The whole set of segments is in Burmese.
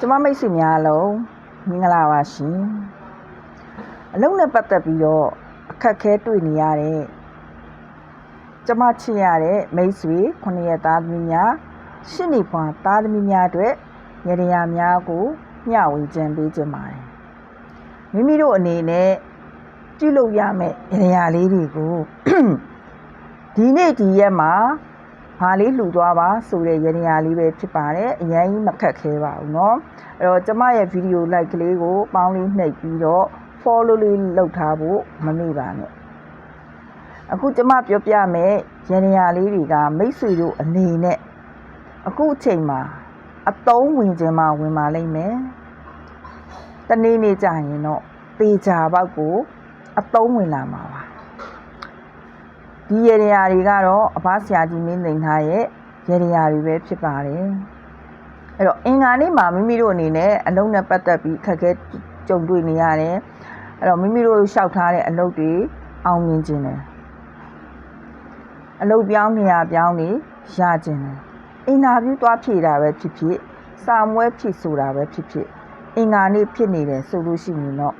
ကျမမိတ်ဆွေများအလုံးမင်္ဂလာပါရှင်အလုံးနဲ့ပတ်သက်ပြီးတော့အခက်အခဲတွေ့နေရတဲ့ကျမချစ်ရတဲ့မိတ်ဆွေခုနှစ်ရက်သားသမီးများရှစ်နေပွားသားသမီးများအတွက်ရရရာများကိုမျှဝေခြင်းပေးခြင်းပါတယ်မိမိတို့အနေနဲ့ပြုလုပ်ရမယ့်ရရရာလေးတွေကိုဒီနေ့ဒီရက်မှာ ဘာလေးလှူသွားပါဆိုတဲ့ရရရာလေးပဲဖြစ်ပါတယ်အရင်ကြီးမခက်ခဲပါဘူးเนาะအဲ့တော့ကျမရဲ့ဗီဒီယို like ကလေးကိုပေါင်းလေးနှိပ်ပြီးတော့ follow လေးလုပ်ထားဖို့မမေ့ပါနဲ့အခုကျမပြောပြမယ်ရရရာလေးတွေကမိတ်ဆွေတို့အနေနဲ့အခုအချိန်မှာအတုံးဝင်ခြင်းမှဝင်ပါလိမ့်မယ်တနေ့နေ့ကြာရင်တော့ပေချာဘောက်ကိုအတုံးဝင်လာမှာပါ ဒီရေရာတွေကတော့အဘဆရာကြီးမင်းသိန်ထားရဲ့ရေရာတွေပဲဖြစ်ပါတယ်အဲ့တော့အင်္ဂါနေ့မှာမိမိတို့အနေနဲ့အလုံးနဲ့ပတ်သက်ပြီးခက်ခဲကြုံတွေ့နေရတယ်အဲ့တော့မိမိတို့လျှောက်ထားတဲ့အလုပ်တွေအောင်မြင်ခြင်းတယ်အလုပ်ပြောင်းနေရပြောင်းနေရခြင်းတယ်အင်တာဗျူးသွားဖြေတာပဲဖြစ်ဖြစ်စာမွဲဖြေဆိုတာပဲဖြစ်ဖြစ်အင်္ဂါနေ့ဖြစ်နေတယ်ဆိုလို့ရှိရင်တော့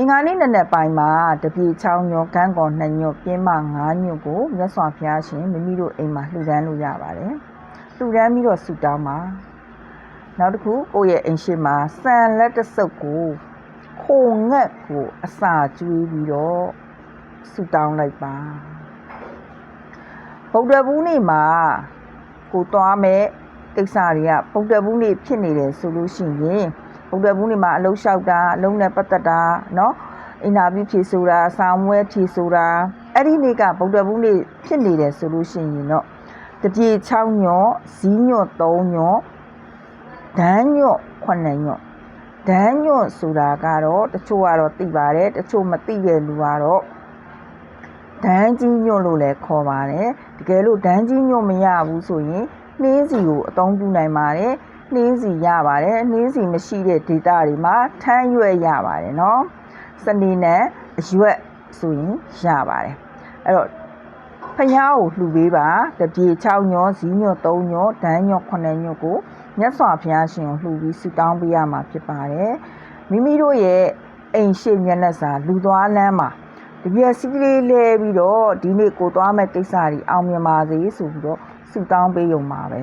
အင်္ဂါနေ့နက်နက်ပိုင်းမှာတပြေချောင်းညောကန်းကော်နှစ်ညွတ်ပြင်းမ၅ညွတ်ကိုမြတ်စွာဘုရားရှင်မိမိတို့အိမ်မှာလှူဒန်းလို့ရပါတယ်။လှူဒန်းပြီးတော့ဆုတောင်းပါ။နောက်တစ်ခုကိုယ့်ရဲ့အိမ်ရှိမှာစံလက်တစ်စုပ်ကိုခိုငက်ကိုအစာကျွေးပြီးတော့ဆုတောင်းလိုက်ပါ။ဗုဒ္ဓဘုနေ့မှာကိုသွားမဲ့ကိစ္စတွေကဗုဒ္ဓဘုနေ့ဖြစ်နေတယ်ဆိုလို့ရှိရင် ဗုဒ္ဓဘုနေ့မှာအလုံးလျှောက်တာအလုံးနဲ့ပတ်သက်တာเนาะအင်တာဗျူးဖြေဆိုတာစာမွဲဖြေဆိုတာအဲ့ဒီနေ့ကဗုဒ္ဓဘုနေ့ဖြစ်နေတယ်ဆိုလို့ရှိရင်တော့တပြေ6ညော့ဇီးညော့3ညော့ဒန်းညော့9ညော့ဒန်းညော့ဆိုတာကတော့တချို့ကတော့သိပါတယ်တချို့မသိတဲ့လူကတော့ဒန်းကြီးညွတ်လို့လည်းခေါ်ပါတယ်တကယ်လို့ဒန်းကြီးညွတ်မရဘူးဆိုရင်နှင်းစီကိုအသုံးပြုနိုင်ပါတယ် နှင်းစီရပါတယ်နှင်းစီမရှိတဲ့ဒေသတွေမှာထမ်းရွက်ရပါတယ်နော်စနေနဲ့အရွက်ဆိုရင်ရပါတယ်အဲ့တော့ဖျားကိုလှူပေးပါတပြေ6ညောဇီးညော3ညောဒန်းညော9ညောကိုမြတ်စွာဘုရားရှင်ကိုလှူပြီးဆုတောင်းပေးရမှာဖြစ်ပါတယ်မိမိတို့ရဲ့အိမ်ရှိမျက်နှာစာလူသွားလမ်းမှာတပြက်စီးလေးလဲပြီးတော့ဒီနေ့ကိုသွားမဲ့ကိစ္စတွေအောင်မြင်ပါစေဆိုပြီးတော့ဆုတောင်းပေးရုံပါပဲ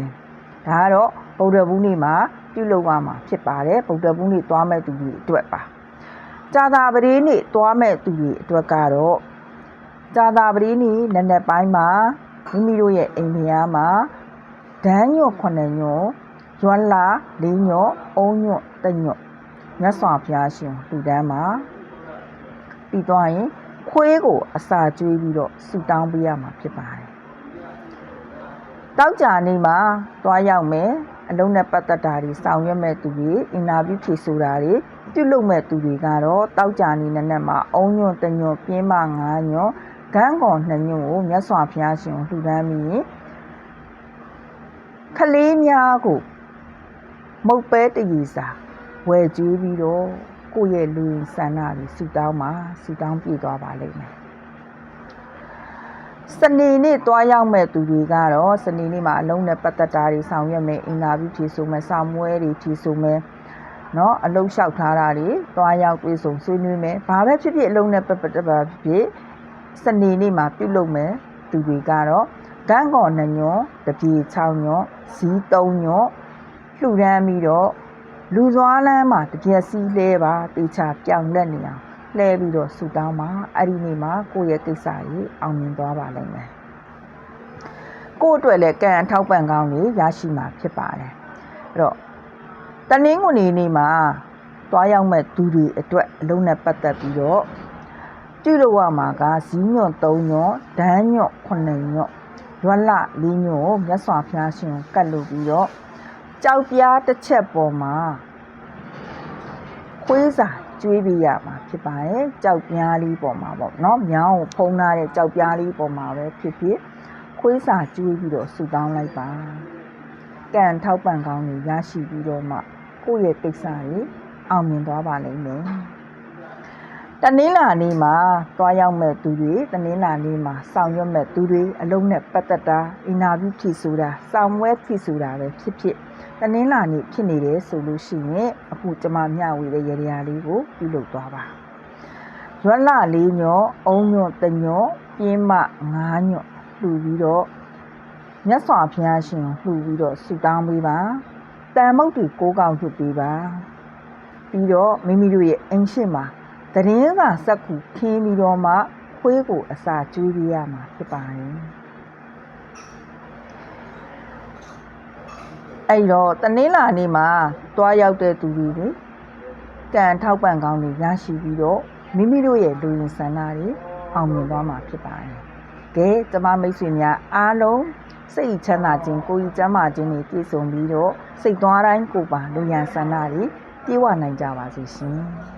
ဒါကတော့ ဗုဒ္ဓဘုနေ့မှာပြုလုပ်ရမှာဖြစ်ပါတယ်ဗုဒ္ဓဘုနေ့သွားမဲ့သူတွေအတွက်ပါဇာတာပတိနေ့သွားမဲ့သူတွေအတွက်ကတော့ဇာတာပတိနေ့နက်နက်ပိုင်းမှာမိမိတို့ရဲ့အိမ်ဖျားမှာဒန်းညော့9ညော့ရွမ်းလာ၄ညော့အုံညော့တညော့မြတ်စွာဘုရားရှင်လူတန်းမှာပြီးသွားရင်ခွေးကိုအစာကျွေးပြီးတော့ဆူတောင်းပေးရမှာဖြစ်ပါတယ် တောက်ကြနေမှာတွားရောက်မယ်အလုံးနဲ့ပတ်သက်တာတွေဆောင်ရွက်မဲ့သူတွေအင်တာဗျူးဖြေဆိုတာတွေပြုလုပ်မဲ့သူတွေကတော့တောက်ကြနေနဲ့နဲ့မှာအုံညွန့်တညွန့်ပြင်းမငါးညွန့်ဂန်းကော်နှစ်ညွန့်ကိုမြတ်စွာဘုရားရှင်ကိုလှူဒန်းပြီးခလေးများကိုမုတ်ပဲတရီစာဝယ်ကျွေးပြီးတော့ကိုယ့်ရဲ့လူရင်ဆန္ဒတွေဆူတောင်းပါဆူတောင်းပြည့်သွားပါလိမ့်မယ် စနေနေ့တွားရောက်မဲ့သူတွေကတော့စနေနေ့မှာအလုံးနဲ့ပတ်သက်တာတွေဆောင်ရွက်မယ်အင်တာဗျူးဖြေဆိုမယ်စာမွဲတွေဖြေဆိုမယ်เนาะအလုံးလျှောက်ထားတာတွေတွားရောက်တွေ့ဆုံဆွေးနွေးမယ်ဘာပဲဖြစ်ဖြစ်အလုံးနဲ့ပတ်သက်တာဖြစ်ဖြစ်စနေနေ့မှာပြုလုပ်မယ်သူတွေကတော့ဂန်းကော်နှညွန်တပြေ6ညွန်ဇီး3ညွန်လှူဒန်းပြီးတော့လူသွားလမ်းမှာတပြက်စီးလဲပါတေချာပြောင်းလက်နေအောင် လှဲပြီးတော့ဆူတောင်းပါအဲ့ဒီနေ့မှာကိုယ့်ရဲ့ကိစ္စကြီးအောင်မြင်သွားပါလိမ့်မယ်ကိုယ့်အတွက်လည်းကံအထောက်ပံ့ကောင်းတွေရရှိမှာဖြစ်ပါတယ်အဲ့တော့တနင်္ဂနွေနေ့မှာတွားရောက်မဲ့သူတွေအတွက်အလုံးနဲ့ပတ်သက်ပြီးတော့ပြုလုပ်ရမှာကဇီးညွန့်3ညွန့်ဒန်းညွန့်9ညွန့်ရွက်လ၄ညွန့်ကိုမြတ်စွာဘုရားရှင်ကိုကတ်လို့ပြီးတော့ကြောက်ပြားတစ်ချက်ပေါ်မှာခွေးစာ ကျွေးပေးရမှာဖြစ်ပါတယ်ကြောက်ပြားလေးပေါ်မှာပေါ့เนาะမြောင်းကိုဖုံးထားတဲ့ကြောက်ပြားလေးပေါ်မှာပဲဖြစ်ဖြစ်ခွေးစာကျွေးပြီးတော့ဆူတောင်းလိုက်ပါကံထောက်ပံ့ကောင်းတွေရရှိပြီးတော့မှကိုယ့်ရဲ့ကိစ္စတွေအောင်မြင်သွားပါလိမ့်မယ်တနင်္လာနေ့မှာတွားရောက်မဲ့သူတွေတနင်္လာနေ့မှာဆောင်ရွက်မဲ့သူတွေအလုံးနဲ့ပတ်သက်တာအင်တာဗျူးဖြေဆိုတာစောင့်ဝဲဖြေဆိုတာပဲဖြစ်ဖြစ် တနင်္လာနေ့ဖြစ်နေတယ်ဆိုလို့ရှိရင်အခုကျမမျှဝေတဲ့ရရလေးကိုပြုလုပ်သွားပါရွက်လလေးညောအုံညောတညောပြင်းမငါးညောလှူပြီးတော့မြတ်စွာဘုရားရှင်ကိုလှူပြီးတော့ဆုတောင်းပေးပါတန်မုတ်တွေကိုးကောင်းကျွတ်ပေးပါပြီးတော့မိမိတို့ရဲ့အိမ်ရှိမှာတရင်ကစက်ကူခင်းပြီးတော့မှခွေးကိုအစာကျွေးပေးရမှာဖြစ်ပါတယ် အဲ့တော့တနင်္လာနေ့မှာတွားရောက်တဲ့သူတွေလေကံထောက်ပံ့ကောင်းတွေရရှိပြီးတော့မိမိတို့ရဲ့လူရင်ဆန္ဒတွေအောင်မြင်သွားမှာဖြစ်ပါတယ်။ကဲကျမမိတ်ဆွေများအားလုံးစိတ်ချမ်းသာခြင်းကိုယ်ကြီးကျမ်းမာခြင်းတွေပြည့်စုံပြီးတော့စိတ်သွားတိုင်းကိုယ်ပါလူရန်ဆန္ဒတွေပြေဝနိုင်ကြပါစေရှင်။